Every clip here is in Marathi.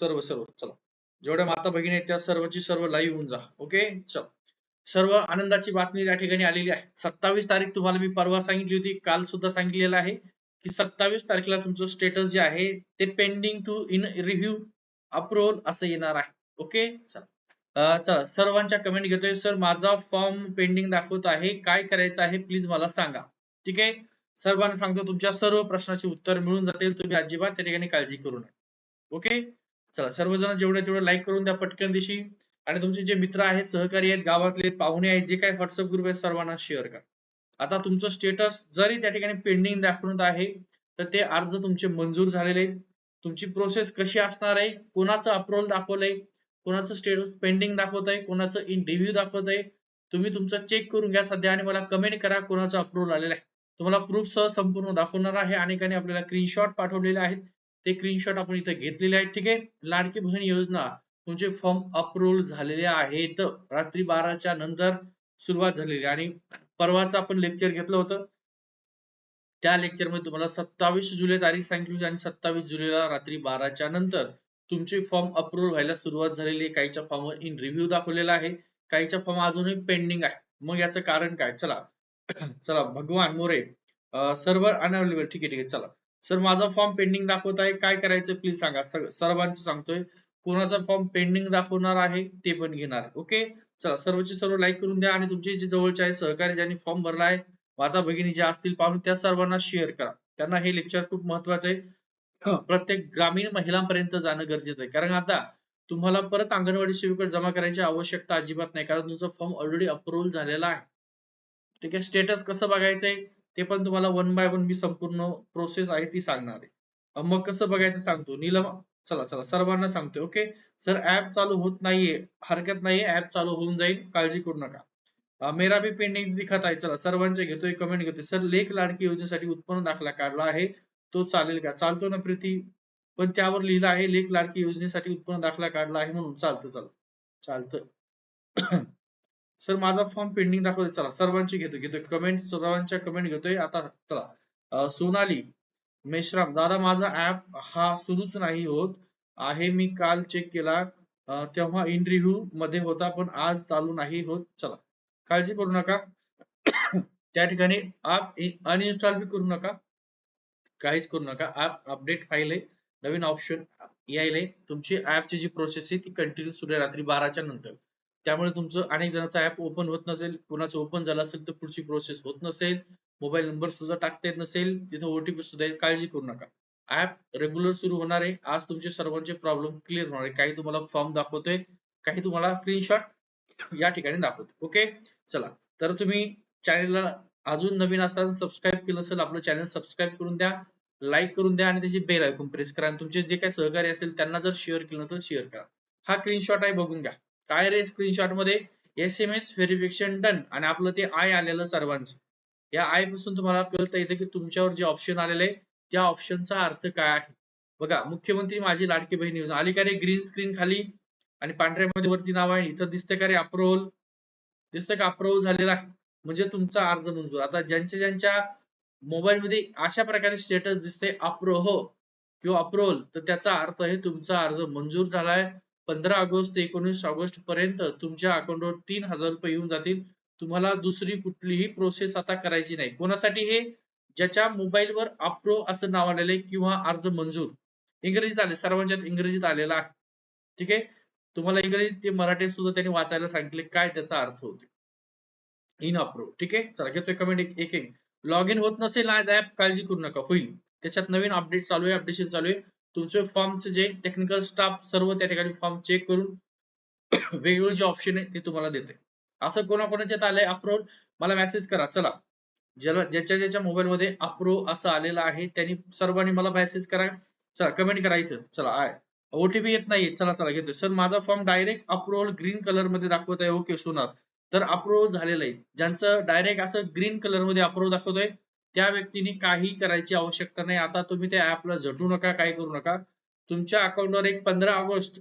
सर्व सर्व. चला. जेवढ्या माता भगिनी आहेत त्या सर्वची सर्व लाईव्ह होऊन जा. ओके चल. सर्व आनंदाची बातमी त्या ठिकाणी आलेली आहे. सत्तावीस तारीख तुम्हाला मी परवा सांगितली होती. काल सुद्धा सांगितलेलं आहे की सत्तावीस तारखेला तुमचं स्टेटस जे आहे ते pending to in review approval असं येणार आहे. ओके चला. चला. सर्वांच्या कमेंट घेतोय. सर माझा फॉर्म पेंडिंग दाखवत आहे. काय करायचं आहे? प्लीज मला सांगा. ठीक आहे? सर्वांना सांगतो तुमच्या सर्व प्रश्नाचे उत्तर मिळून जातील. तुम्ही अजिबात त्या ठिकाणी काळजी करू नका. ओके चला सर्वजण जेवढे तेवढे लाईक करून द्या पटकन दिशी. आणि तुमचे जे मित्र आहेत सहकारी आहेत गावातले आहेत, पाहुणे आहेत जे काही व्हॉट्सअप ग्रुप आहेत सर्वांना शेअर करा. आता तुमचं स्टेटस जरी त्या ठिकाणी पेंडिंग दाखवत आहे तर ते अर्ज तुमचे मंजूर झालेले आहेत. तुमची प्रोसेस कशी असणार आहे कोणाचं अप्रुव्हल दाखवलंय कोणाचं स्टेटस पेंडिंग दाखवत आहे कोणाचं इन रिव्ह्यू दाखवत आहे तुम्ही तुमचं चेक करून घ्या सध्या आणि मला कमेंट करा कोणाचं अप्रुव्हल आलेलं आहे. तुम्हाला प्रूफ सह संपूर्ण दाखवणार आहे अनेकांनी आपल्याला स्क्रीनशॉट पाठवलेले आहेत. ते स्क्रीनशॉट आपण इथे घेतलेले आहेत ठीक आहे? लाडकी बहीण योजना तुमचे फॉर्म अप्रूव्ह झालेले आहेत. रात्री बाराच्या नंतर सुरुवात झालेली आहे. आणि परवाच आपण लेक्चर घेतलं होतं. त्या लेक्चरमध्ये तुम्हाला सत्तावीस जुलै तारीख सांगितली होती आणि सत्तावीस जुलैला रात्री बाराच्या नंतर तुमचे फॉर्म अप्रूव्ह व्हायला सुरुवात झालेली आहे. काहीच्या फॉर्मवर इन रिव्ह्यू दाखवलेला आहे. काहीच्या फॉर्म अजूनही पेंडिंग आहे. मग याचं कारण काय? चला. चला भगवान मोरे सर्व्हर अनअवेलेबल ठीक आहे ठीक आहे. चला. सर माझा फॉर्म पेंडिंग दाखवत आहे. काय करायचं प्लीज सांगा. सर्वांचं सांगतोय. कोणाचा फॉर्म पेंडिंग दाखवणार आहे ते पण घेणार ओके चला सर्वचे सर्व लाईक करून द्या आणि तुमचे जे जवळचे आहे सहकारी ज्यांनी फॉर्म भरला आहे माता भगिनी ज्या असतील पाहून त्या सर्वांना शेअर करा. त्यांना हे लेक्चर खूप महत्वाचं आहे. प्रत्येक ग्रामीण महिलांपर्यंत जाणं गरजेचं आहे. कारण आता तुम्हाला परत अंगणवाडी सेविका जमा करायची आवश्यकता अजिबात नाही. कारण तुमचा फॉर्म ऑलरेडी अप्रुव्ह झालेला आहे. ठीक आहे? स्टेटस कसं बघायचंय? ते पण तुम्हाला वन बाय वन मी संपूर्ण प्रोसेस आहे ती सांगणार आहे. मग कसं बघायचं सांगतो. नीलम चला चला सर्वांना सांगतोय ओके सर ऍप चालू होत नाहीये हरकत नाहीये ऍप चालू होऊन जाईल काळजी करू नका. मेरा भी पेंडिंग दिखत आहे. चला सर्वांचे घेतोय कमेंट घेतोय. सर लेख लाडकी योजनेसाठी उत्पन्न दाखला काढला आहे तो चालेल का? चालतो ना प्रीती? पण त्यावर लिहिलं आहे लेख लाडकी योजनेसाठी उत्पन्न दाखला काढला आहे म्हणून. चालतं चालतं. चालतं. सर माझा फॉर्म पेंडिंग दाखवतोय. चला सर्वांची घेतो घेतोय कमेंट सर्वांच्या कमेंट घेतोय. आता चला. सोनाली मेश्राम दादा माझा ऍप हा सुरूच नाही होत. आहे मी काल चेक केला. तेव्हा इंटरव्ह्यू मध्ये होता पण आज चालू नाही होत. चला काळजी करू नका. त्या ठिकाणी ऍप अनइन्स्टॉल बी करू नका. काहीच करू नका. ऍप अपडेट फाईल आहे. नवीन ऑप्शन यायले तुमची ऍपची जी प्रोसेस आहे ती कंटिन्यू सुरू आहे रात्री बाराच्या नंतर. त्यामुळे तुमचं अनेक जणांचा ऍप ओपन होत नसेल कुणाचं ओपन झालं असेल तर पुढची प्रोसेस होत नसेल मोबाईल नंबर सुद्धा टाकता येत नसेल तिथे ओटीपी सुद्धा येईल काळजी करू नका. ऍप रेग्युलर सुरू होणार आहे. आज तुमचे सर्वांचे प्रॉब्लेम क्लिअर होणार आहे. काही तुम्हाला फॉर्म दाखवतोय काही तुम्हाला स्क्रीनशॉट या ठिकाणी दाखवतो ओके चला. तर तुम्ही चॅनलला अजून नवीन असताना सबस्क्राईब केलं असेल आपलं चॅनल सबस्क्राईब करून द्या लाईक करून द्या आणि त्याची बेल ऐकून प्रेस करा. आणि तुमचे जे काही सहकारी असतील त्यांना जर शेअर केलं नसेल शेअर करा. हा स्क्रीनशॉट आहे बघून घ्या. काय रे स्क्रीनशॉटमध्ये? S M S verification done आणि आपलं ते आय आलेलं सर्वांचं. या आयपासून तुम्हाला कळतं येतं की तुमच्यावर जे ऑप्शन आलेलं आहे त्या ऑप्शनचा अर्थ काय आहे? बघा मुख्यमंत्री माझी लाडकी बहीण योजना. आली का रे ग्रीन स्क्रीन खाली? आणि पांढऱ्या मध्ये वरती नाव आहे. इथं दिसतं का रे अप्रुव्हल दिसतं का अप्रुव्हल झालेला? आहे म्हणजे तुमचा अर्ज मंजूर. आता ज्यांच्या ज्यांच्या मोबाईल मध्ये अशा प्रकारे स्टेटस दिसते अप्रोह किंवा अप्रोल तर त्याचा अर्थ आहे तुमचा अर्ज मंजूर झालाय. पंधरा ऑगस्ट ते एकोणीस ऑगस्ट पर्यंत तुमच्या अकाउंटवर तीन हजार रुपये येऊन जातील. तुम्हाला दुसरी कुठलीही प्रोसेस आता करायची नाही. कोणासाठी हे? ज्याच्या मोबाईलवर अप्रो असं नाव आलेलं आहे किंवा अर्ज मंजूर. इंग्रजीत आले सर्वांच्यात इंग्रजीत आलेला आहे. ठीक आहे? तुम्हाला इंग्रजीत ते मराठीत सुद्धा त्यांनी वाचायला सांगितले. काय त्याचा अर्थ होतो इन अप्रो ठीक आहे? चला घेतोय कमेंट एक एक लॉग इन होत नसेल ना ऍप काळजी करू नका. होईल. त्याच्यात नवीन अपडेट चालू आहे अपडेशन चालू आहे. तुमचे फॉर्मचे जे टेक्निकल स्टाफ सर्व त्या ठिकाणी फॉर्म चेक करून वेगवेगळे जे ऑप्शन आहे ते तुम्हाला देते. असं कोणाकोणाच्यात आलंय अप्रूव्ह मला मेसेज करा चला. ज्याला ज्याच्या ज्याच्या मोबाईल मध्ये असं आलेलं आहे त्यांनी सर्वांनी मला मेसेज करा. चला कमेंट करा इथं. चला आय. ओटीपी येत नाहीये. चला चला घेतोय सर माझा फॉर्म डायरेक्ट अप्रुव्हल ग्रीन कलरमध्ये दाखवत आहे ओके सोनार. तर अप्रूव्हल झालेलं आहे. ज्यांचं डायरेक्ट असं ग्रीन कलरमध्ये अप्रूव्ह दाखवतोय त्या व्यक्तीने काही करायची आवश्यकता नाही. आता तुम्ही त्या ऍपला झटू नका काही करू नका. तुमच्या अकाउंटवर एक पंधरा ऑगस्ट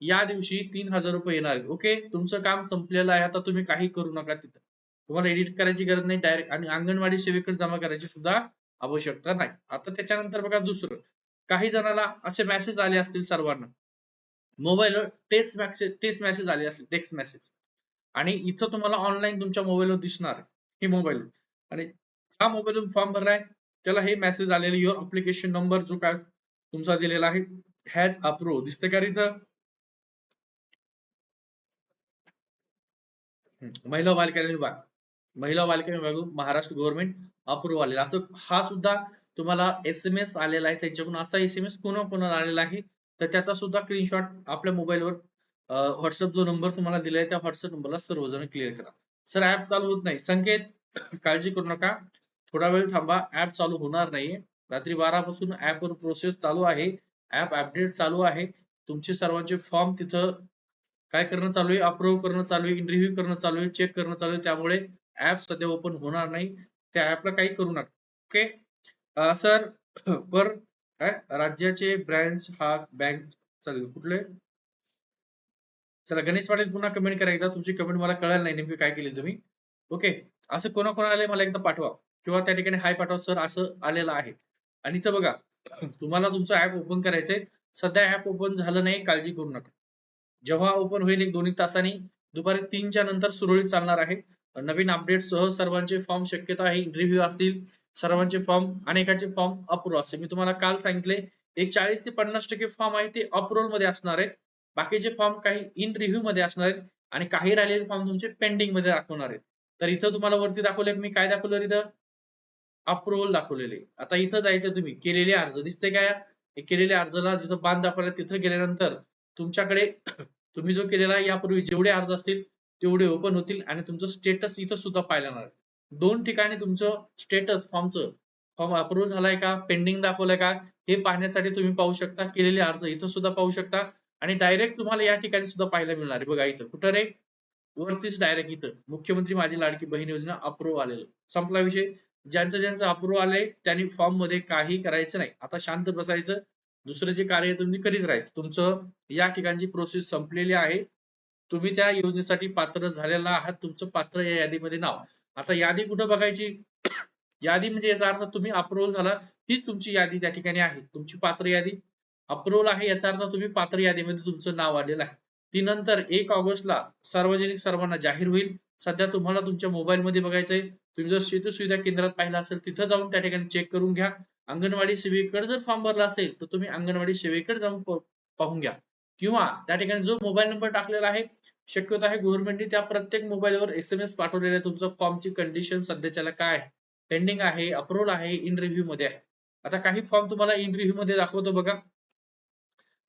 या दिवशी तीन हजार रुपये येणार ओके? तुमचं काम संपलेलं आहे. आता तुम्ही काही करू नका तिथं. तुम्हाला एडिट करायची गरज नाही. डायरेक्ट आणि अंगणवाडी सेवेकडे जमा करायची सुद्धा आवश्यकता नाही. आता त्याच्यानंतर बघा दुसरं. काही जणाला असे मेसेज आले असतील सर्वांना. मोबाईलवर टेक्स्ट मेसेज टेस्ट मेसेज आले असतील. टेक्स्ट मेसेज आणि इथं तुम्हाला ऑनलाईन तुमच्या मोबाईलवर दिसणार हे मोबाईल आणि हा मोबाईल फॉर्म भरलाय. त्याला हे मेसेज आलेले युअर अप्लिकेशन नंबर जो काय तुमचा दिलेला आहे हॅज अप्रूव्ह दिसते का इथं महिला बाल विभाग. महिला बाल विभाग महाराष्ट्र गव्हर्नमेंट अप्रूव्ह आलेला. असं हा सुद्धा तुम्हाला एस एम एस आलेला आहे. त्यांच्याकडून असा एस एम एस कोणा कोणाला आलेला आहे तर त्याचा सुद्धा स्क्रीनशॉट आपल्या मोबाईलवर व्हॉट्सअप जो नंबर तुम्हाला दिलाय त्या व्हॉट्सअप नंबरला सर्वजण क्लिअर करा. सर ऍप चालू होत नाही. संकेत काळजी करू नका. थोडा वेळ थांबा. ऍप चालू होणार नाहीये. रात्री बारा पासून ऍप वर प्रोसेस चालू आहे. ऍप अपडेट चालू आहे. तुमचे सर्वांचे फॉर्म तिथं काय करणं चालू आहे? अप्रूव्ह करणं चालू आहे. इंटरव्ह्यू करणं चालू आहे. चेक करणं चालू आहे. त्यामुळे ऍप सध्या ओपन होणार नाही. त्या ऍपला काही करू नका. ओके सर बर काय राज्याचे ब्रँच हा बँक चालेल कुठले? चला गणेश पाटील पुन्हा कमेंट करा एकदा. तुमची कमेंट मला कळायला नाही. नेमकी काय केली तुम्ही? ओके असं कोणाकोणाला मला एकदा पाठवा. किंवा त्या ठिकाणी हाय पाठवा सर असं आलेलं आहे. आणि इथं बघा तुम्हाला तुमचं ऍप ओपन करायचंय. सध्या ऍप ओपन झालं नाही काळजी करू नका. जेव्हा ओपन होईल एक दोन्ही तासांनी दुपारी तीनच्या नंतर सुरळीत चालणार आहे. नवीन अपडेट सह सर्वांचे फॉर्म शक्यता आहे इंटरव्ह्यू असतील सर्वांचे फॉर्म अनेकांचे फॉर्म अप्रूव्ह असतील. मी तुम्हाला काल सांगितले एक चाळीस ते पन्नास टक्के फॉर्म आहे ते अप्रुव्हलमध्ये असणार आहेत. बाकीचे फॉर्म काही इन रिव्ह्यू मध्ये असणार आहेत आणि काही राहिलेले फॉर्म तुमचे पेंडिंगमध्ये दाखवणार आहेत. तर इथं तुम्हाला वरती दाखवले मी काय दाखवलं इथं? अप्रुव्हल दाखवलेले. आता इथं जायचं तुम्ही. केलेले अर्ज. दिसते काय? केलेल्या अर्जाला जिथं बांध दाखवला तिथं गेल्यानंतर तुमच्याकडे तुम्ही जो केलेला यापूर्वी जेवढे अर्ज असतील तेवढे ओपन होतील आणि तुमचं स्टेटस इथं सुद्धा पाहायला मिळणार दोन ठिकाणी तुमचं स्टेटस फॉर्मचं फॉर्म अप्रूव्ह झालाय का? पेंडिंग दाखवलाय का? हे पाहण्यासाठी तुम्ही पाहू शकता. केलेले अर्ज इथं सुद्धा पाहू शकता. आणि डायरेक्ट तुम्हाला या ठिकाणी सुद्धा पाहायला मिळणार आहे. बघा इथं. कुठं रे? वरतीच डायरेक्ट इथं. मुख्यमंत्री माझी लाडकी बहीण योजना अप्रूव्ह आलेलं. संपला विषय. ज्यांचं ज्यांचं अप्रूव्ह आलंय त्यांनी फॉर्ममध्ये काही करायचं नाही. आता शांत बसायचं. दुसरं जे कार्य तुम्ही करीत राहायचं. तुमचं या ठिकाणची प्रोसेस संपलेली आहे. तुम्ही त्या योजनेसाठी पात्र झालेला आहात. तुमचं पात्र या यादीमध्ये नाव. आता यादी कुठं बघायची? यादी म्हणजे याचा अर्थ तुम्ही अप्रुव्हल झाला हीच तुमची यादी त्या ठिकाणी आहे. तुमची पात्र यादी. अप्रुव्हल आहे याचा अर्थ तुम्ही पात्र यादीमध्ये तुमचं नाव आलेलं आहे. ती नंतर एक ऑगस्टला सार्वजनिक सर्वांना जाहीर होईल. सध्या तुम्हाला तुमच्या मोबाईल मध्ये बघायचंय. तुम्ही जर शेती सुविधा केंद्रात पाहिलं असेल तिथं जाऊन त्या ठिकाणी चेक करून घ्या. अंगणवाडी सेवेकडे जर फॉर्म भरला असेल तर तुम्ही अंगणवाडी सेवेकडे जाऊन पाहून घ्या. किंवा त्या ठिकाणी जो मोबाईल नंबर टाकलेला आहे शक्यतो आहे गव्हर्नमेंटने त्या प्रत्येक मोबाईलवर एस एम एस पाठवलेला आहे तुमचा फॉर्मची कंडिशन सध्याच्याला काय आहे. पेंडिंग आहे अप्रुव्हल आहे इन रिव्ह्यू मध्ये आहे. आता काही फॉर्म तुम्हाला इन रिव्ह्यू मध्ये दाखवतो बघा.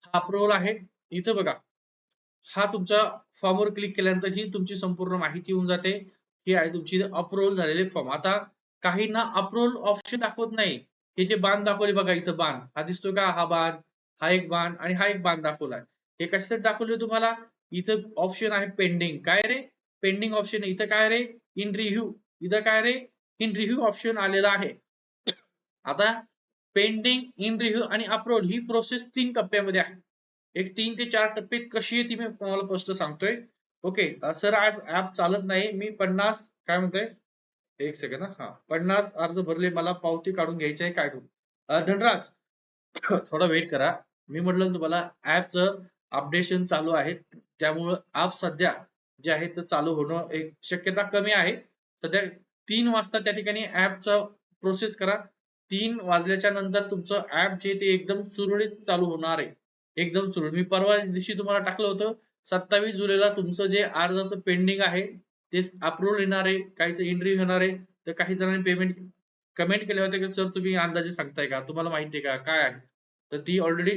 हा अप्रुव्हल आहे इथं बघा. हा तुमच्या फॉर्मवर क्लिक केल्यानंतर ही तुमची संपूर्ण माहिती होऊन जाते. ही आहे तुमची अप्रुव्हल झालेले फॉर्म आता काहींना अप्रुव्हल ऑप्शन दाखवत नाही. हे जे बाण दाखवले बघा इथं बाण. हा दिसतो का? हा बाण हा एक बाण आणि हा एक बाण दाखवलाय. हे कशासाठी दाखवले तुम्हाला? इथं ऑप्शन आहे पेंडिंग काय रे? पेंडिंग ऑप्शन इथं काय रे? इन रिव्ह्यू इथं काय रे? इन रिव्ह्यू ऑप्शन आलेला आहे. आता पेंडिंग इन रिव्ह्यू आणि अप्रुव्हल ही प्रोसेस तीन टप्प्यामध्ये आहे. एक तीन ते चार टप्पे कशी आहे ती मी तुम्हाला स्पष्ट सांगतोय. ओके सर आज ऍप चालत नाही. मी पन्नास काय म्हणतोय? एक सेकंड हा. पन्नास अर्ज भरले मला पावती काढून घ्यायची आहे काय करू? धनराज थोडा वेट करा. मी म्हटलं तुम्हाला ऍपचं अपडेशन चालू आहे. त्यामुळं ऍप सध्या जे आहे ते चालू होणं एक शक्यता कमी आहे. सध्या तीन वाजता त्या ठिकाणी ऍपचं प्रोसेस करा. तीन वाजल्याच्या नंतर तुमचं ऍप जे ते एकदम सुरळीत चालू होणार आहे. एकदम सुरळीत. मी परवा दिवशी तुम्हाला टाकलं होतं सत्तावीस जुलैला तुमचं जे अर्जाचं पेंडिंग आहे ते अप्रुव्ह येणार आहे काहीच इंटरव्ह्यू होणार आहे तर काही जणांनी पेमेंट कमेंट केले होते की सर तुम्ही अंदाजे सांगताय का? तुम्हाला माहिती आहे का? काय आहे? तर ती ऑलरेडी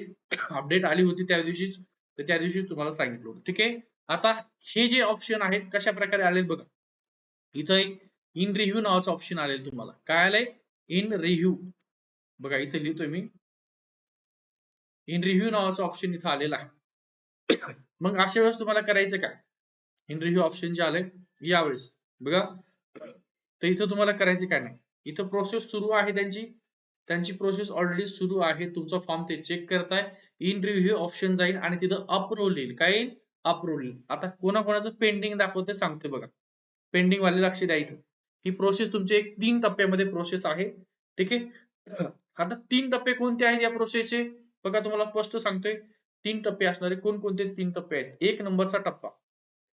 अपडेट आली होती त्या दिवशीच तर त्या दिवशी तुम्हाला सांगितलं होतं. ठीक आहे? आता हे जे ऑप्शन आहेत कशा प्रकारे आले बघा. इथं एक इन रिव्ह्यू नावाचं ऑप्शन आलेलं तुम्हाला. काय आलंय? इन रिव्ह्यू बघा इथे लिहितोय मी. इन रिव्ह्यू नावाचं ऑप्शन इथं आलेलं आहे. मग अशा वेळेस तुम्हाला करायचं काय? इन ऑप्शन जे आलंय यावेळेस. बघा. तर इथं तुम्हाला करायचं काय नाही. इथं प्रोसेस सुरू आहे त्यांची. त्यांची प्रोसेस ऑलरेडी सुरू आहे. तुमचा फॉर्म ते चेक करताय. इन रिव्ह्यू ऑप्शन जाईल आणि तिथं अप्रूव्ह येईल. काय येईल? अप्रूव्ह येईल. आता कोणाकोणाचं पेंडिंग दाखवते सांगते बघा. पेंडिंग वाले लक्ष द्या इथं. ही प्रोसेस तुमची एक तीन टप्प्यामध्ये प्रोसेस आहे. ठीक आहे? आता तीन टप्पे कोणते आहेत या प्रोसेसचे बघा तुम्हाला स्पष्ट सांगतोय. तीन टप्पे असणारे कोणकोणते तीन टप्पे आहेत? एक नंबरचा टप्पा.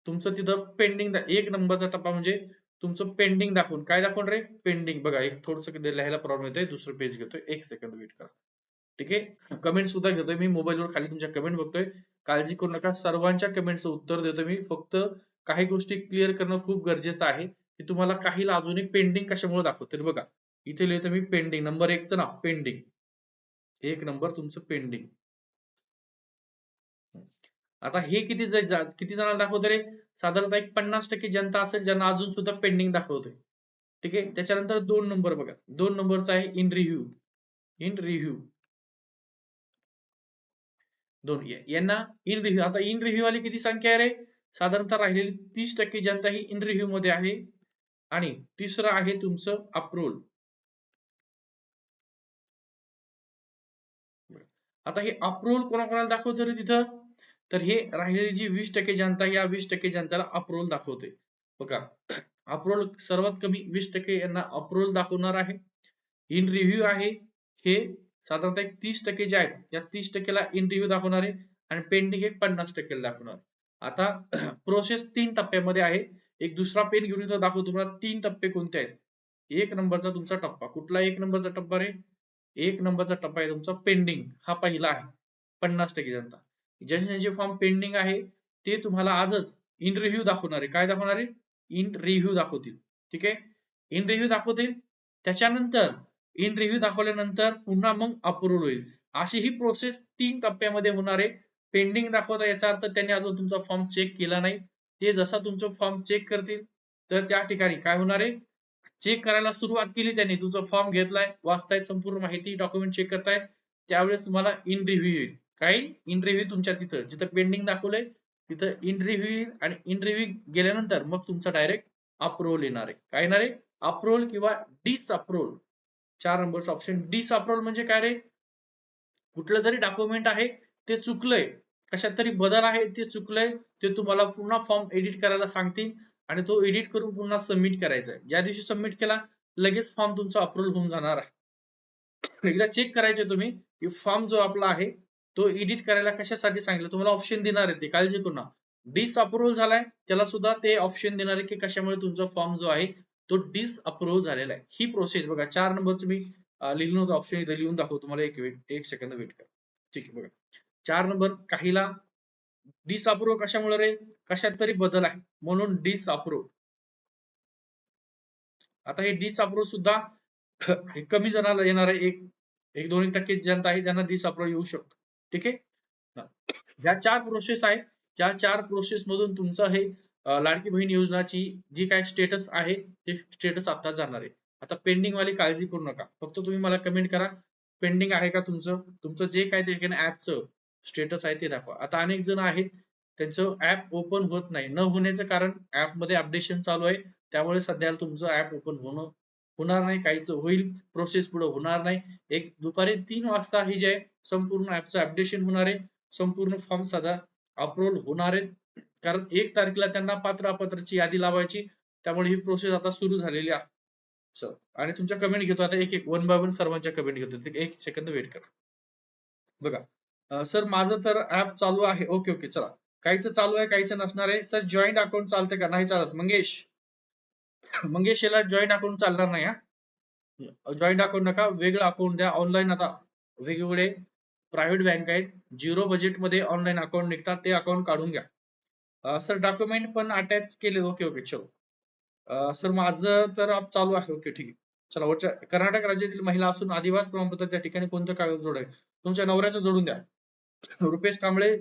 तुमचं तिथं पेंडिंग एक नंबरचा टप्पा म्हणजे तुमचं पेंडिंग दाखवून. काय दाखवून रे? पेंडिंग बघा एक थोडस लिहायला प्रॉब्लेम येतोय दुसरं पेज घेतोय. एक सेकंद वेट करा. ठीक आहे? कमेंट सुद्धा घेतोय. मी मोबाईलवर खाली तुमच्या कमेंट बघतोय. काळजी करू नका. सर्वांच्या कमेंटचं उत्तर देतो मी. फक्त काही गोष्टी क्लिअर करणं खूप गरजेचं आहे की तुम्हाला काहीला अजूनही पेंडिंग कशामुळे दाखवते. तर बघा इथे लिहितो मी पेंडिंग नंबर एकचं ना पेंडिंग एक नंबर तुमचं पेंडिंग आता हे किती किती जणांना दाखवत रे? साधारणतः एक पन्नास टक्के जनता असेल ज्यांना अजून सुद्धा पेंडिंग दाखवतोय. ठीक आहे? त्याच्यानंतर दोन नंबर बघा. दोन नंबरचा आहे इन रिव्ह्यू इन रिव्ह्यू दोन. यांना इन रिव्ह्यू आता इन रिव्ह्यू वाली किती संख्या आहे रे? साधारणतः राहिलेली तीस टक्के जनता ही इन रिव्ह्यू मध्ये आहे. आणि तिसरं आहे तुमचं अप्रूव्हल आता हे अप्रूव्हल कोणाकोणाला दाखवतो रे तिथं? तर हे राहिलेली जी वीस टक्के जनता या वीस टक्के जनतेला अप्रोल दाखवते बघा अप्रोल सर्वात कमी वीस टक्के यांना अप्रोल दाखवणार आहे. इन रिव्ह्यू आहे. हे साधारणतः एक तीस टक्के जे आहेत या तीस टक्केला इन रिव्ह्यू दाखवणार आहे आणि पेंडिंग हे पन्नास टक्केला दाखवणार आता प्रोसेस तीन टप्प्यामध्ये आहे. एक दुसरा पेन घेऊन इथं दाखवतो तुम्हाला तीन टप्पे कोणते आहेत. एक नंबरचा तुमचा टप्पा. कुठला एक नंबरचा टप्पा रे? एक नंबरचा टप्पा आहे तुमचा पेंडिंग हा पहिला आहे. पन्नास टक्के जनता. ज्यांचे फॉर्म पेंडिंग आहे ते तुम्हाला आजच इन रिव्ह्यू दाखवणार आहे. काय दाखवणार आहे? इन रिव्ह्यू दाखवतील. ठीक आहे? इन रिव्ह्यू दाखवतील. त्याच्यानंतर इन रिव्ह्यू दाखवल्यानंतर पुन्हा मग अप्रुव्ह होईल. अशी ही प्रोसेस तीन टप्प्यामध्ये होणार आहे. पेंडिंग दाखवता याचा अर्थ त्यांनी अजून तुमचा फॉर्म चेक केला नाही. ते जसा तुमचा फॉर्म चेक करतील तर त्या ठिकाणी काय होणार आहे? चेक करायला सुरुवात केली त्यांनी. तुमचा फॉर्म घेतलाय वाचताय संपूर्ण माहिती डॉक्युमेंट चेक करताय. त्यावेळेस तुम्हाला इन रिव्ह्यू येईल. काय इन रिव्ह्यू तुमच्या तिथं जिथं पेंडिंग दाखवलंय तिथं इन रिव्ह्यू आणि इन रिव्ह्यू गेल्यानंतर मग तुमचा डायरेक्ट अप्रुव्हल येणार आहे. काय येणार आहे? अप्रुव्हल किंवा डिस अप्रुव्हल चार नंबरचा ऑप्शन डिस अप्रुव्हल म्हणजे काय रे? कुठलं तरी डॉक्युमेंट आहे ते चुकलंय. कशात तरी बदल आहे ते चुकलंय ते तुम्हाला पुन्हा फॉर्म एडिट करायला सांगतील आणि तो एडिट करून पुन्हा सबमिट करायचा आहे ज्या दिवशी सबमिट केला लगेच फॉर्म तुमचा अप्रुव्हल होऊन जाणार आहे. एकदा चेक करायचे तुम्ही की फॉर्म जो आपला आहे तो एडिट करायला कशासाठी सांगितलं? तुम्हाला ऑप्शन देणार आहे ते काळजी करू ना डिसअप्रुव्हल झालाय त्याला सुद्धा ते ऑप्शन देणार आहे की कशामुळे तुमचा फॉर्म जो आहे तो डिसअप्रुव्ह झालेला आहे. ही प्रोसेस बघा चार नंबरचं मी लिहिलं होतं ऑप्शन इथे लिहून दाखवतो तुम्हाला एक वेट एक सेकंद वेट करा. ठीक आहे बघा. चार नंबर काहीला डिसअप्रुव्ह कशामुळे रे? कशात तरी बदल आहे म्हणून डिस अप्रुव्ह आता हे डिस अप्रुव्ह सुद्धा कमी जणांना येणार आहे एक एक दोन टक्के जनता आहे ज्यांना डिसअप्रुव्ह येऊ शकतो. ठीक आहे? या चार प्रोसेस आहेत. या चार प्रोसेस मधून तुमचं हे लाडकी बहीण योजनाची जी काय स्टेटस आहे ते स्टेटस आता जाणार आहे. आता पेंडिंग वाली काळजी करू नका. फक्त तुम्ही मला कमेंट करा. पेंडिंग आहे का तुमचं? तुमचं जे काय ते ऍपचं स्टेटस आहे ते दाखवा. आता अनेक जण आहेत त्यांचं ऍप ओपन होत नाही. न होण्याचं कारण ऍपमध्ये अपडेशन चालू आहे. त्यामुळे सध्या तुमचं ऍप ओपन होणं होणार नाही काहीच होईल प्रोसेस पुढे होणार नाही. एक दुपारी तीन वाजता ही जे संपूर्ण ऍपचं अपडेशन होणार आहे संपूर्ण फॉर्म साधा अप्रूव्हल होणार आहेत. कारण एक तारखेला त्यांना पात्र अपात्राची यादी लावायची त्यामुळे ही प्रोसेस आता सुरू झालेली आहे. आणि तुमच्या कमेंट घेतो. आता एक एक वन बाय वन सर्वांच्या कमेंट घेतो. एक सेकंद वेट करा. बघा सर माझं तर ऍप चालू आहे. ओके ओके चला. काहीच चालू आहे काहीच नसणार आहे. सर जॉईंट अकाउंट चालते का? नाही चालत. मंगेश. मंगेश याला जॉईंट अकाउंट चालणार नाही हा. जॉईंट अकाउंट नका वेगळं अकाउंट द्या ऑनलाईन आता वेगवेगळे प्रायव्हेट बँक आहेत झिरो बजेटमध्ये ऑनलाईन अकाउंट निघतात ते अकाउंट काढून घ्या. सर डॉक्युमेंट पण अटॅच केले ओके ओके चलो. सर माझं तर चालू आहे ओके ठीक आहे. चला वरच्या कर्नाटक राज्यातील महिला असून आदिवास प्रमाणपत्र त्या ठिकाणी कोणतं कागद जोडाय तुमच्या नवऱ्याचं जोडून द्या. रुपेश कांबळे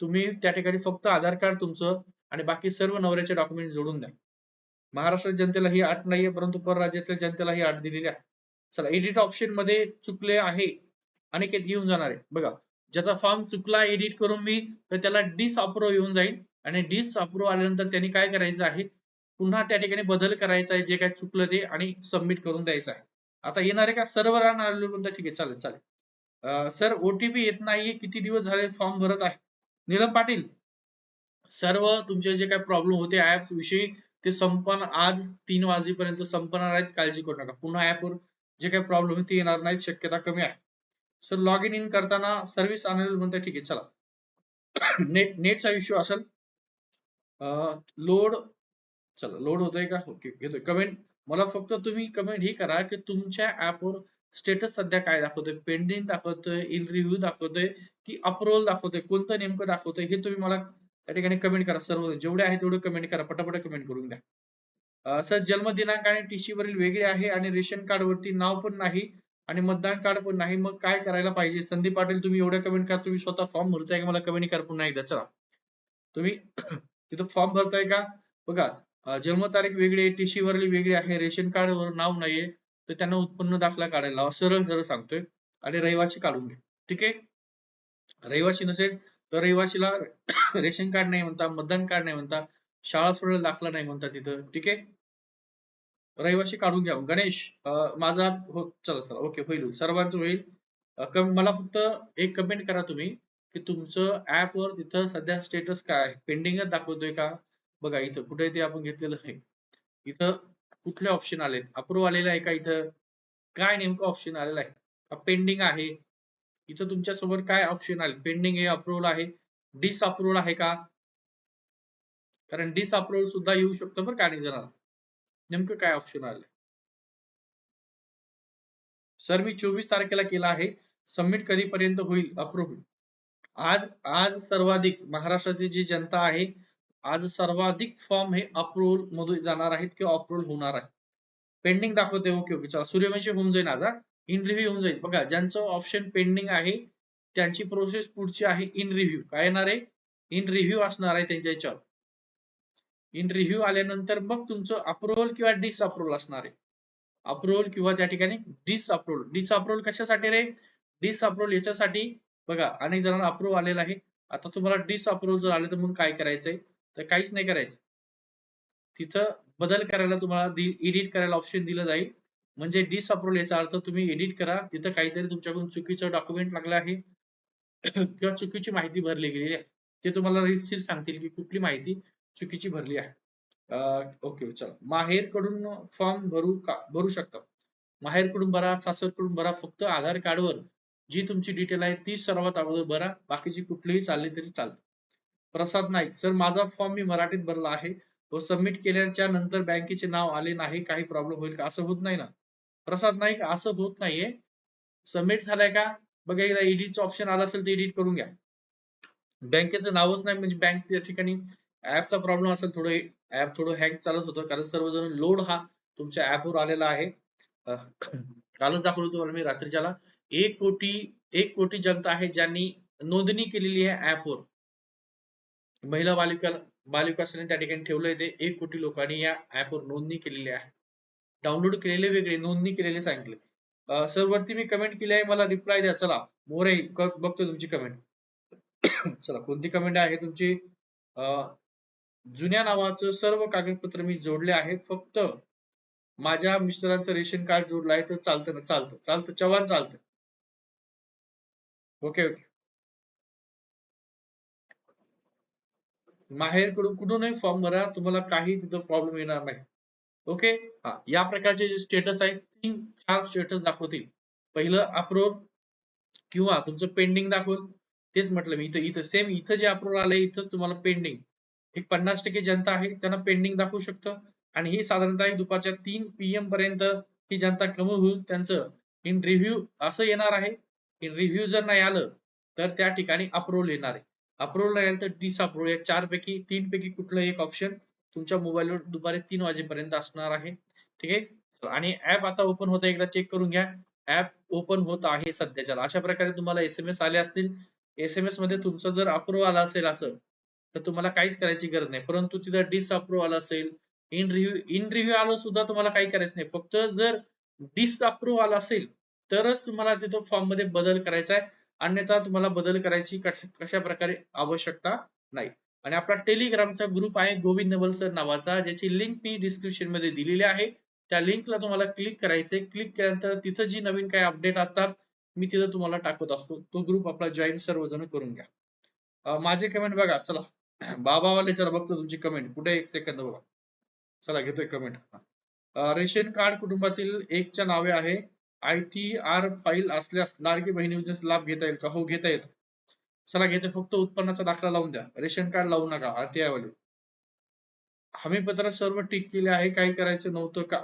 तुम्ही त्या ठिकाणी फक्त आधार कार्ड तुमचं आणि बाकी सर्व नवऱ्याचे डॉक्युमेंट जोडून द्या. महाराष्ट्र जनतेला ही अट नाहीये परंतु परराज्यातल्या जनतेला ही अट दिलेली आहे. चला एडिट ऑप्शनमध्ये चुकले आहे. अनिकेत येऊन जाणार आहे बघा ज्याचा फॉर्म चुकला एडिट करून मी तर त्याला डिस अप्रूव्ह येऊन जाईल. आणि डिस अप्रूव्ह आल्यानंतर त्यांनी काय करायचं आहे? पुन्हा त्या ठिकाणी बदल करायचा आहे जे काय चुकलं ते आणि सबमिट करून द्यायचं आहे. आता येणार आहे का सर्व म्हणतात ठीक आहे चालेल चालेल. सर ओटीपी येत नाहीये किती दिवस झाले फॉर्म भरत आहे? नीलम पाटील सर्व तुमचे जे काय प्रॉब्लेम होते ऍप विषयी ते संपन आज तीन वाजेपर्यंत संपणार आहेत काळजी करू नका. पुन्हा ऍपवर जे काही प्रॉब्लेम ते येणार नाहीत शक्यता कमी आहे. सर लॉग इन इन करताना सर्व्हिस अनावेलेबल म्हणतात ठीक आहे चला. नेट नेटचा इश्यू असेल. लोड चला लोड होतोय का? ओके घेतोय. कमेंट मला फक्त तुम्ही कमेंट ही करा की तुमच्या ऍपवर स्टेटस सध्या काय दाखवतोय? पेंडिंग दाखवतोय इन रिव्ह्यू दाखवतोय की अप्रुव्हल दाखवतोय कोणतं नेमकं दाखवतोय हे तुम्ही मला त्या ठिकाणी कमेंट करा. सर्व जेवढे आहे तेवढे कमेंट करा. पटापट कमेंट करून द्या. सर जन्मदिनांक आणि टीसी वरील वेगळे आहे आणि रेशन कार्ड वरती नाव पण नाही आणि मतदान कार्ड पण नाही. मग काय करायला पाहिजे? संदीप पाटील तुम्ही एवढ्या कमेंट करा. तुम्ही स्वतः फॉर्म भरताय का? मला कमेंट करा पुन्हा एकदा. चला. तुम्ही तिथं फॉर्म भरताय का? बघा जन्मतारीख वेगळी आहे टीसी वरील वेगळी आहे रेशन कार्ड वर नाव नाहीये. तर त्यांना उत्पन्न दाखला काढायला सरळ सरळ सांगतोय. आणि रहिवाशी काढून घ्या. ठीक आहे? रहिवाशी नसेल तर रहिवासीला रेशन कार्ड नाही म्हणता मतदान कार्ड नाही म्हणता शाळा सोडायला दाखला नाही म्हणता तिथं. ठीक आहे? रहिवाशी काढून घ्या. गणेश माझा हो चला चला. ओके होईल सर्वांचं होईल. मला फक्त एक कमेंट करा तुम्ही की तुमचं ऍप वर तिथं सध्या स्टेटस काय आहे? पेंडिंगच दाखवतोय का? बघा इथं कुठे ते आपण घेतलेलं आहे. इथं कुठले ऑप्शन आलेत? अप्रूव्ह आलेलं आहे का इथं? काय नेमकं ऑप्शन आलेलं आहे? पेंडिंग आहे? इथं तुमच्यासमोर काय ऑप्शन आले? पेंडिंग आहे अप्रुव्हल आहे. डिस अप्रुव्हल आहे का? कारण डिस अप्रुव्हल सुद्धा येऊ शकतं बरं का अनेक जणांना नेमकं काय ऑप्शन आलं? सर मी चोवीस तारखेला केला आहे. सबमिट कधीपर्यंत होईल? अप्रूव्ह आज आज सर्वाधिक महाराष्ट्रातील जी जनता आहे आज सर्वाधिक फॉर्म हे अप्रुव्हलमध्ये जाणार आहेत किंवा अप्रुव्हल होणार आहे. पेंडिंग दाखवते ओके ओके चला. सूर्यवंशी होऊन जाईल आज इन रिव्ह्यू होऊन जाईल. बघा ज्यांचं ऑप्शन पेंडिंग आहे त्यांची प्रोसेस पुढची आहे इन रिव्ह्यू काय येणार आहे? इन रिव्ह्यू असणार आहे त्यांच्या याच्यावर. इन रिव्ह्यू आल्यानंतर मग तुमचं अप्रुव्हल किंवा डिसअप्रुव्हल असणार आहे. अप्रुव्हल किंवा त्या ठिकाणी डिसअप्रुव्हल डिसअप्रुव्हल कशासाठी रे? डिसअप्रुव्हल याच्यासाठी बघा अनेक जणांना अप्रूव्ह आलेला आहे. आता तुम्हाला डिसअप्रुव्हल जर आले तर मग काय करायचंय? तर काहीच नाही करायचं. तिथं बदल करायला तुम्हाला एडिट करायला ऑप्शन दिलं जाईल. म्हणजे डिस याचा अर्थ तुम्ही एडिट करा. तिथं काहीतरी तुमच्याकडून चुकीचं डॉक्युमेंट लागलं आहे. किंवा चुकीची माहिती भरली गेलेली आहे. ते तुम्हाला रितशीर सांगतील की कुठली माहिती चुकीची भरली आहे. ओके चला. माहेरकडून फॉर्म भरू का भरू शकता. माहेरकडून भरा सासरकडून भरा फक्त आधार कार्डवर जी तुमची डिटेल आहे ती सर्वात अगोदर भरा. बाकीची कुठलीही चालली तरी चालते. प्रसाद नाईक सर माझा फॉर्म मी मराठीत भरला आहे. तो सबमिट केल्याच्यानंतर बँकेचे नाव आले नाही. काही प्रॉब्लेम होईल का? असं होत नाही ना. प्रसाद नाईक असं होत नाहीये. सबमिट झालाय का? बघा एकदा एडिटचं ऑप्शन आला असेल तर एडिट करून घ्या. बँकेचं नावच नाही म्हणजे बँक त्या ठिकाणी ऍपचा प्रॉब्लेम असेल थोडं ऍप थोडं हँग चालत होतं कारण सर्वजण लोड हा तुमच्या ऍपवर आलेला आहे. कालच दाखवलं तुम्हाला मी रात्रीच्याला. एक कोटी एक कोटी जनता आहे ज्यांनी नोंदणी केलेली आहे ऍपवर महिला बालिका बालविकासाने त्या ठिकाणी ठेवलंय ते. एक कोटी लोकांनी या ऍपवर नोंदणी केलेली आहे. डाउनलोड केलेले वेगळे नोंदणी केलेले सांगितले. सर वरती मी कमेंट केली आहे मला रिप्लाय द्या. चला मोरे क- बघतो तुमची कमेंट चला कोणती कमेंट आहे तुमची? अं, जुन्या नावाचं सर्व कागदपत्र मी जोडले आहेत. फक्त माझ्या मिस्टरांचं रेशन कार्ड जोडलं आहे तर चालतं ना चालतं. चालतं चव्हाण चालतं. Okay okay. माहेरकडून कुठूनही फॉर्म भरा तुम्हाला काही तिथं प्रॉब्लेम येणार नाही. ओके हा या प्रकारचे जे स्टेटस आहे तीन चार स्टेटस दाखवतील. पहिलं अप्रूव्ह किंवा तुमचं पेंडिंग दाखवून तेच म्हटलं मी. इथं इथं सेम इथं जे अप्रूव्ह आलंय इथंच तुम्हाला पेंडिंग एक पन्नास टक्के जनता आहे त्यांना पेंडिंग दाखवू शकतं. आणि ही साधारणतः दुपारच्या तीन पीएम पर्यंत ही जनता कमी होऊन त्यांचं इन रिव्ह्यू असं येणार आहे. इन रिव्ह्यू जर नाही आलं तर त्या ठिकाणी अप्रूव्हल येणार आहे. अप्रूव्हल नाही आलं तर डिसअप्रूव्हल या चार पैकी तीन पैकी कुठलं एक ऑप्शन तुमच्या मोबाईलवर दुपारी तीन वाजेपर्यंत असणार आहे. ठीक आहे? आणि ऍप आता ओपन होत एकदा चेक करून घ्या. ऍप ओपन होत आहे सध्याच्या अशा प्रकारे तुम्हाला एसएमएस आले असतील. एसएमएसमध्ये तुमचं जर अप्रूव्ह आला असेल असं तर तुम्हाला काहीच करायची गरज नाही. परंतु तिथं डिसअप्रूव्ह आला असेल इन रिव्ह्यू इन रिव्ह्यू आलं सुद्धा तुम्हाला काही करायचं नाही. फक्त जर डिसअप्रूव्ह आला असेल तरच तुम्हाला तिथं फॉर्ममध्ये बदल करायचा आहे. अन्यथा तुम्हाला बदल करायची कशा प्रकारे आवश्यकता नाही. आणि आपला टेलिग्रामचा ग्रुप आहे गोविंद नवलसर नावाचा ज्याची लिंक मी डिस्क्रिप्शनमध्ये दिलेली आहे. त्या लिंकला तुम्हाला क्लिक करायचंय. क्लिक केल्यानंतर तिथं जी नवीन काही अपडेट असतात मी तिथं तुम्हाला टाकत असतो. तो ग्रुप आपला जॉईन सर्वजण करून घ्या. माझे कमेंट बघा. चला. बाबावाले चला बघतो तुमची कमेंट कुठे एक सेकंद बघा. चला घेतोय कमेंट रेशन कार्ड कुटुंबातील एकच्या नावे आहे. आय टी आर फाईल असल्यास लाडकी बहिणी योजनेचा लाभ घेता येईल का? हो घेता येतो. चला घेते फक्त उत्पन्नाचा दाखला लावून द्या. रेशन कार्ड लावू नका आरटीआय वाले हमीपत्र सर्व टिक केले आहे काही करायचं नव्हतं का?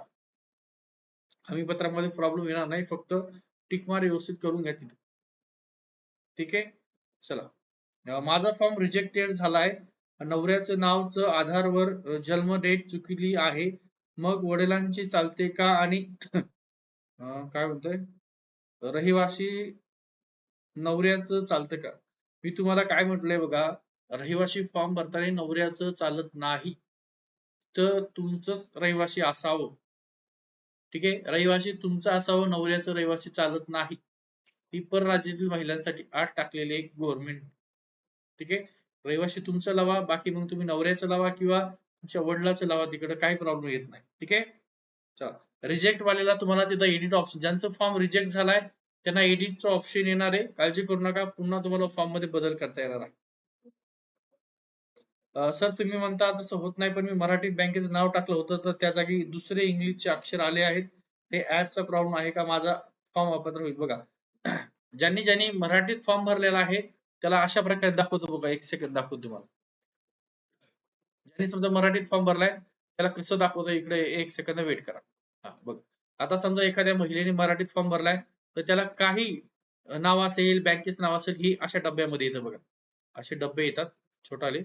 हमीपत्रामध्ये प्रॉब्लेम येणार नाही फक्त टिक मार व्यवस्थित करून घ्या तिथे. ठीक आहे? चला. माझा फॉर्म रिजेक्टेड झालाय. नवऱ्याचं नावचं आधारवर जन्म डेट चुकली आहे. मग वडिलांची चालते का आणि काय म्हणतोय? रहिवासी नवऱ्याचं चालतं का? मी तुम्हाला काय म्हटलंय बघा रहिवासी फॉर्म भरताना नवऱ्याचं चालत नाही तर तुमचंच रहिवासी असावं. ठीक आहे? रहिवाशी तुमचं असावं नवऱ्याचं रहिवासी चालत नाही. ही परराज्यातील महिलांसाठी आठ टाकलेली एक गव्हर्नमेंट ठीक आहे? रहिवाशी तुमचं लावा बाकी मग तुम्ही नवऱ्याचं लावा किंवा तुमच्या वडिलाचं लावा तिकडे काही प्रॉब्लेम येत नाही. ठीक आहे? चला. रिजेक्ट वालेला तुम्हाला तिथं एडिट ऑप्शन ज्यांचं फॉर्म रिजेक्ट झालाय त्यांना एडिटचं ऑप्शन येणार आहे. काळजी करू नका. पुन्हा तुम्हाला फॉर्ममध्ये बदल करता येणार आहे. सर तुम्ही म्हणता तसं होत नाही पण मी मराठी बँकेचं नाव टाकलं होतं तर त्या जागी दुसरे इंग्लिशचे अक्षर आले आहेत. ते ऍपचा प्रॉब्लेम आहे का? माझा फॉर्म अपात्र होईल बघा. ज्यांनी ज्यांनी मराठीत फॉर्म भरलेला आहे त्याला अशा प्रकारे दाखवतो बघा. एक सेकंद दाखवतो तुम्हाला. ज्यांनी समजा मराठीत फॉर्म भरलाय त्याला कसं दाखवतो? इकडे एक सेकंद वेट करा. हा बघ. आता समजा एखाद्या महिलेने मराठीत फॉर्म भरलाय तर त्याला काही नाव असेल बँकेचं नाव असेल ही अशा डब्यामध्ये येतं बघा. असे डब्बे येतात छोटाले.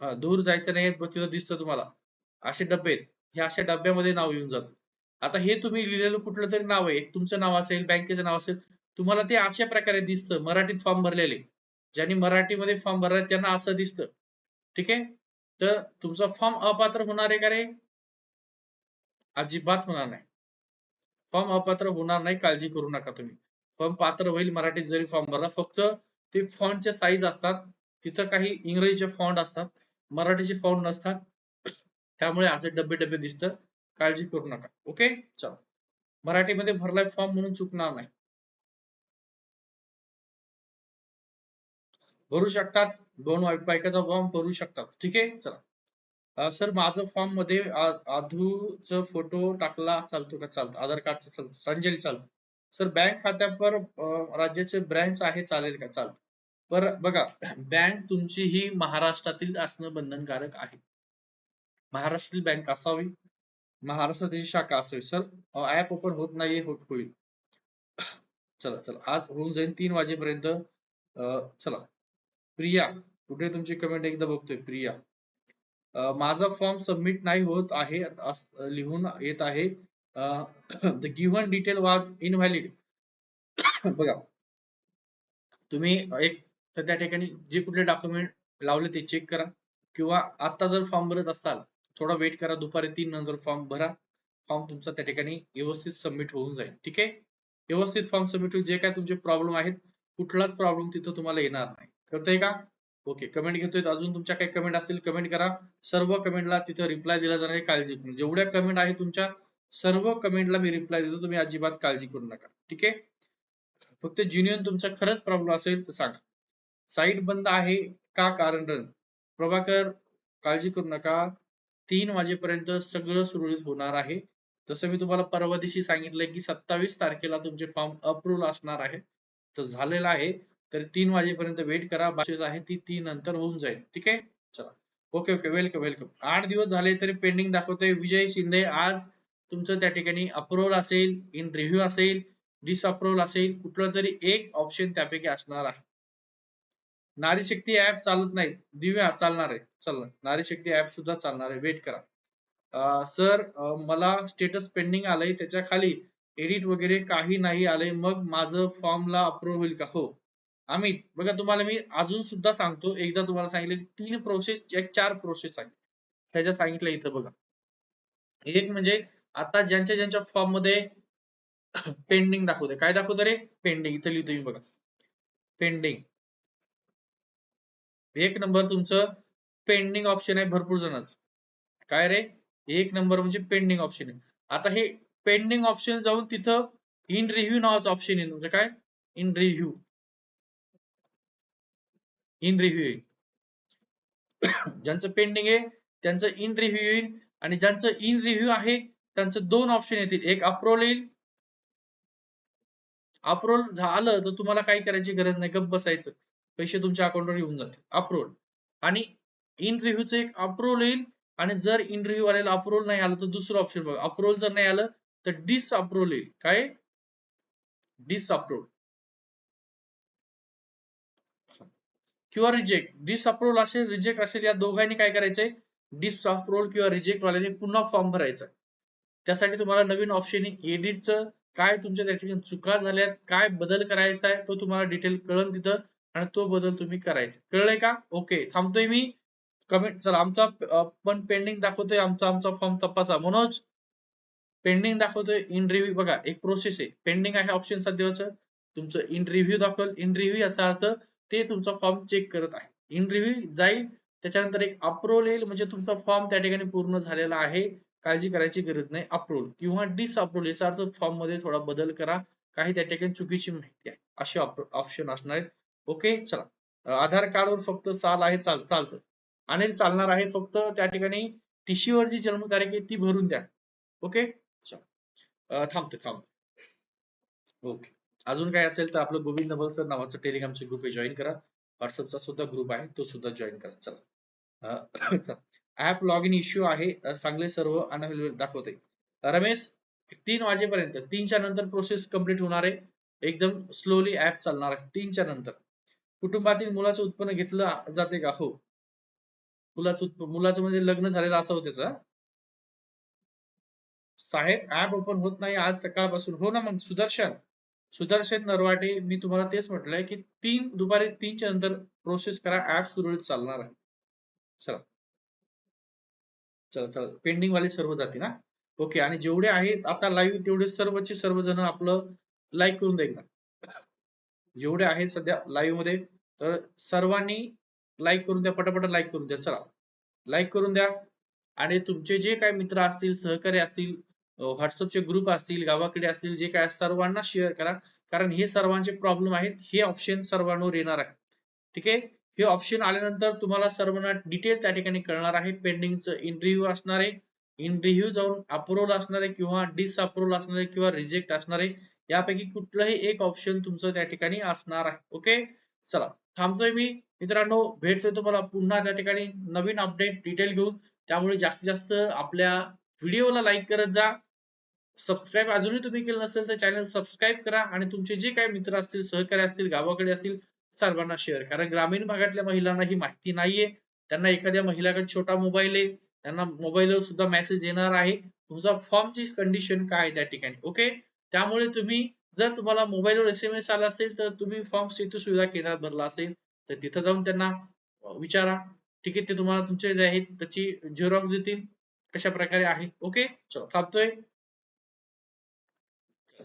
हा दूर जायचं नाही तिथं दिसतं तुम्हाला. असे डब्बे आहेत. हे अशा डब्यामध्ये नाव येऊन जातं. आता हे तुम्ही लिहिलेलं कुठलं तरी नाव आहे. तुमचं नाव असेल बँकेचं नाव असेल तुम्हाला ते अशा प्रकारे दिसतं. मराठीत फॉर्म भरलेले. ज्यांनी मराठीमध्ये फॉर्म भरला त्यांना असं दिसतं. ठीक आहे? तर तुमचा फॉर्म अपात्र होणार आहे का रे? अजिबात होणार नाही. फॉर्म अपात्र होणार नाही काळजी करू नका तुम्ही. फॉर्म पात्र होईल मराठीत जरी फॉर्म भरला फक्त ते फॉन्टचे साईज असतात तिथं काही इंग्रजीचे फॉन्ट असतात मराठीचे फॉन्ट नसतात. त्यामुळे असे डबे डबे दिसतं. काळजी करू नका. ओके चल मराठीमध्ये भरलाय फॉर्म म्हणून चुकणार नाही. भरू शकतात दोन बायकाचा फॉर्म भरू शकतात. ठीक आहे? चला. सर माझं फॉर्ममध्ये आधूच फोटो टाकला चालतो का? चालतो. आधार कार्डचा चालतो. संजय चालतो. सर बँक खात्यावर राज्याचे ब्रँच आहे चालेल का? चालतं. पर बघा बँक तुमची ही महाराष्ट्रातील असणं बंधनकारक आहे. महाराष्ट्रातील बँक असावी. महाराष्ट्रातील शाखा असावी. सर ऍप ओपन होत नाही होत होईल. चला चला. आज होऊन जाईल तीन वाजेपर्यंत. चला. प्रिया कुठे तुमची कमेंट एकदा बघतोय. प्रिया. माझा फॉर्म सबमिट नाही होत आहे लिहून येत आहे. The given detail was invalid बघा. तुम्ही एक तर त्या ठिकाणी जे कुठले डॉक्युमेंट लावले ते चेक करा. किंवा आता जर फॉर्म भरत असाल थोडा वेट करा. दुपारी तीन नंतर फॉर्म भरा. फॉर्म तुमचा त्या ठिकाणी व्यवस्थित सबमिट होऊन जाईल. ठीक आहे? व्यवस्थित फॉर्म सबमिट होईल. जे काय तुमचे प्रॉब्लेम आहेत कुठलाच प्रॉब्लेम तिथं तुम्हाला येणार नाही. कळतंय का? ओके कमेंट घेतोय अजून तुमच्या काही कमेंट असतील कमेंट करा. सर्व कमेंटला तिथं रिप्लाय दिला जाणार आहे काळजी करून. जेवढ्या कमेंट आहे तुमच्या सर्व कमेंटला मी रिप्लाय देतो. तुम्ही अजिबात काळजी करू नका. ठीक आहे? फक्त ज्युनियन तुमचा खरंच प्रॉब्लेम असेल तर सांगा. साईट बंद आहे का कारण रन? प्रभाकर काळजी करू नका. तीन वाजेपर्यंत सगळं सुरळीत होणार आहे. जसं मी तुम्हाला परवा दिवशी सांगितलंय की सत्तावीस तारखेला तुमचे फॉर्म अप्रूव्हल असणार आहे. तर झालेलं आहे. तर तीन वाजेपर्यंत वेट करा. बाकीच आहे ती तीन नंतर होऊन जाईल. ठीक आहे? चला. ओके ओके वेलकम वेलकम आठ दिवस झाले तरी पेंडिंग दाखवतोय. विजय शिंदे आज तुमचं त्या ठिकाणी अप्रुव्हल असेल इन रिव्ह्यू असेल डिसअप्रुव्हल असेल. कुठलं तरी एक ऑप्शन त्यापैकी असणार आहे. नारी शक्ती ऍप चालत नाही. दिव्या चालणार आहे. चल नारी शक्ती ऍप सुद्धा चालणार आहे. वेट करा. सर मला स्टेटस पेंडिंग आलंय. त्याच्याखाली एडिट वगैरे काही नाही आलंय. मग माझं फॉर्मला अप्रूव्ह होईल का? हो. अमित बघा तुम्हाला मी अजून सुद्धा सांगतो एकदा तुम्हाला सांगितलं तीन प्रोसेस एक चार प्रोसेस आहेत ह्याच्यात सांगितलं इथं बघा. एक म्हणजे आता ज्यांच्या ज्यांच्या फॉर्ममध्ये पेंडिंग दाखवते काय दाखवतं रे? पेंडिंग इथं लिहितो मी बघा. पेंडिंग एक नंबर तुमचं पेंडिंग ऑप्शन आहे भरपूर जणांच. काय रे? एक नंबर म्हणजे पेंडिंग ऑप्शन आहे. आता हे पेंडिंग ऑप्शन जाऊन तिथं इन रिव्ह्यू नावाचं ऑप्शन आहे तुमचं. काय? इन रिव्ह्यू इन रिव्ह्यू येईल. ज्यांचं पेंडिंग आहे त्यांचं इन रिव्ह्यू येईल. आणि ज्यांचं इन रिव्ह्यू आहे त्यांचं दोन ऑप्शन येतील. एक अप्रोल येईल. अप्रोल झालं तर तुम्हाला काही करायची गरज नाही. गप बसायचं. पैसे तुमच्या अकाउंटवर येऊन जातील. अप्रोल आणि इन रिव्ह्यूचं एक अप्रोल येईल. आणि जर इन रिव्ह्यू आलेला अप्रोल नाही आलं तर दुसरं ऑप्शन बघा. अप्रोल जर नाही आलं तर डिस अप्रोल येईल. काय? डिस अप्रोल किंवा रिजेक्ट डिसअप्रुव्हल असेल रिजेक्ट असेल या दोघांनी काय करायचंय? डिसअप्रुव्हल किंवा रिजेक्ट वाल्याने पुन्हा फॉर्म भरायचा. त्यासाठी तुम्हाला नवीन ऑप्शन एडिटचं काय तुमच्या त्या ठिकाणी चुका झाल्यात काय बदल करायचा आहे तो तुम्हाला डिटेल कळन तिथं आणि तो बदल तुम्ही करायचा. कळलंय का? ओके थांबतोय मी. कमेंट चला आमचा पण पेंडिंग दाखवतोय आमचा आमचा फॉर्म तपासा. मनोज पेंडिंग दाखवतोय इन रिव्ह्यू बघा एक प्रोसेस आहे. पेंडिंग आहे ऑप्शन सध्याचं. तुमचं इन रिव्ह्यू दाखवल इन रिव्ह्यू याचा अर्थ ते तुमचा फॉर्म चेक करत आहे. इन रिव्ह्यू जाईल त्याच्यानंतर एक अप्रुव्हल येईल म्हणजे तुमचा फॉर्म त्या ठिकाणी पूर्ण झालेला आहे. काळजी करायची गरज नाही अप्रुव्हल किंवा डिस अप्रुव्हल याचा अर्थ फॉर्ममध्ये थोडा बदल करा. काही त्या ठिकाणी चुकीची माहिती आहे असे ऑप्शन असणार आहेत. ओके चला. आधार कार्डवर फक्त साल आहे चाल चालतं. आणि चालणार आहे फक्त त्या ठिकाणी टीशीवर जी जन्मतारीख आहे ती भरून द्या. ओके चला. थांबते थांब ओके अजून काय असेल तर आपलं गोविंद सर नावाचं टेलिग्रामचे ग्रुप जॉईन करा. व्हॉट्सअपचा सुद्धा ग्रुप आहे तो सुद्धा जॉईन करा. चला. ऍप लॉग इन इश्यू आहे. चांगले सर्व अनअवेलेबल दाखवते रमेश तीन वाजेपर्यंत तीनच्या नंतर प्रोसेस कंप्लीट होणार आहे. एकदम स्लोली ऍप चालणार आहे. तीनच्या नंतर. कुटुंबातील मुलाचं उत्पन्न घेतलं जाते का? हो. मुलाचं उत्पन्न मुलाचं म्हणजे लग्न झालेलं असं होतं त्याचं. साहेब ऍप ओपन होत नाही आज सकाळपासून. हो ना मग सुदर्शन. सुदर्शन नरवाटे मी तुम्हाला तेच म्हटलंय की तीन दुपारी तीनच्या नंतर प्रोसेस करा ऍप सुरळीत चालणार आहे. चला. चला चला. पेंडिंग वाले सर्व जातील ना ओके आणि जेवढे आहेत आता लाईव्ह तेवढे सर्वचे सर्वजण आपलं लाईक करून द्या जेवढे आहेत सध्या लाईव्हमध्ये तर सर्वांनी लाईक करून द्या पटापट लाईक करून द्या. चला. लाईक करून द्या. आणि तुमचे जे काही मित्र असतील सहकारी असतील व्हॉट्सअपचे ग्रुप असतील गावाकडे असतील जे काय सर्वांना शेअर करा. कारण हे सर्वांचे प्रॉब्लेम आहेत. हे ऑप्शन सर्वांवर येणार आहे ठीक आहे? हे ऑप्शन आल्यानंतर तुम्हाला सर्वांना डिटेल त्या ठिकाणी कळणार आहे. पेंडिंगचं इंटरव्ह्यू असणार आहे. इंटरव्ह्यू जाऊन अप्रुव्हल असणार आहे किंवा डिसअप्रुव्हल असणार आहे किंवा रिजेक्ट असणार आहे. यापैकी कुठलंही एक ऑप्शन तुमचं त्या ठिकाणी असणार आहे. ओके चला थांबतोय मी. मित्रांनो भेटतोय तुम्हाला पुन्हा त्या ठिकाणी नवीन अपडेट डिटेल घेऊन. त्यामुळे जास्तीत जास्त आपल्या व्हिडिओला लाईक करत जा. सबस्क्राईब अजूनही तुम्ही केलं नसेल तर चॅनल सबस्क्राईब करा आणि तुमचे जे काही मित्र असतील सहकारी असतील गावाकडे असतील सर्वांना शेअर कारण ग्रामीण भागातल्या महिलांना ही माहिती नाहीये. त्यांना एखाद्या महिलाकडे छोटा मोबाईल आहे. त्यांना मोबाईलवर सुद्धा मेसेज येणार आहे. तुमचा फॉर्मची कंडिशन काय आहे त्या ठिकाणी ओके त्यामुळे तुम्ही जर तुम्हाला मोबाईलवर एस एम एस आला असेल तर तुम्ही फॉर्म सेतू सुविधा केंद्रात भरला असेल तर तिथं जाऊन त्यांना विचारा. ठीक आहे ते तुम्हाला तुमचे जे आहेत त्याची झेरॉक्स देतील. कशा प्रकारे आहे? ओके चलो थांबतोय.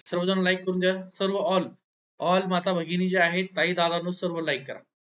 सर्वजण लाईक करून द्या. सर्व ऑल ऑल माता भगिनी जे आहेत ताई दादांनो सर्व लाईक करा.